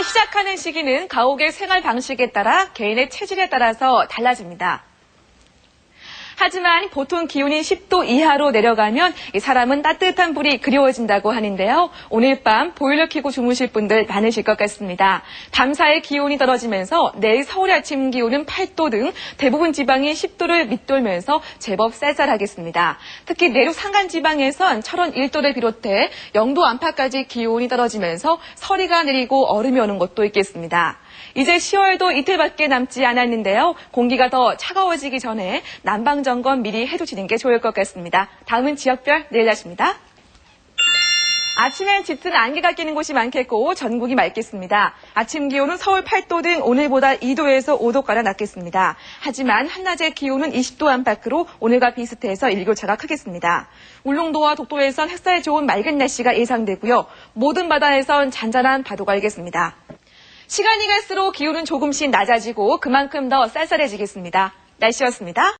시작하는 시기는 가옥의 생활 방식에 따라 개인의 체질에 따라서 달라집니다. 하지만 보통 기온이 10도 이하로 내려가면 이 사람은 따뜻한 불이 그리워진다고 하는데요. 오늘 밤 보일러 켜고 주무실 분들 많으실 것 같습니다. 밤사이 기온이 떨어지면서 내일 서울의 아침 기온은 8도 등 대부분 지방이 10도를 밑돌면서 제법 쌀쌀하겠습니다. 특히 내륙 산간 지방에선 철원 1도를 비롯해 영도 안팎까지 기온이 떨어지면서 서리가 내리고 얼음이 오는 곳도 있겠습니다. 이제 10월도 이틀밖에 남지 않았는데요. 공기가 더 차가워지기 전에 난방 점검 미리 해두시는 게 좋을 것 같습니다. 다음은 지역별 내일 날씨입니다. 아침엔 짙은 안개가 끼는 곳이 많겠고 전국이 맑겠습니다. 아침 기온은 서울 8도 등 오늘보다 2도에서 5도가량 낮겠습니다. 하지만 한낮의 기온은 20도 안팎으로 오늘과 비슷해서 일교차가 크겠습니다. 울릉도와 독도에선 햇살 좋은 맑은 날씨가 예상되고요. 모든 바다에선 잔잔한 파도가 일겠습니다. 시간이 갈수록 기온은 조금씩 낮아지고 그만큼 더 쌀쌀해지겠습니다. 날씨였습니다.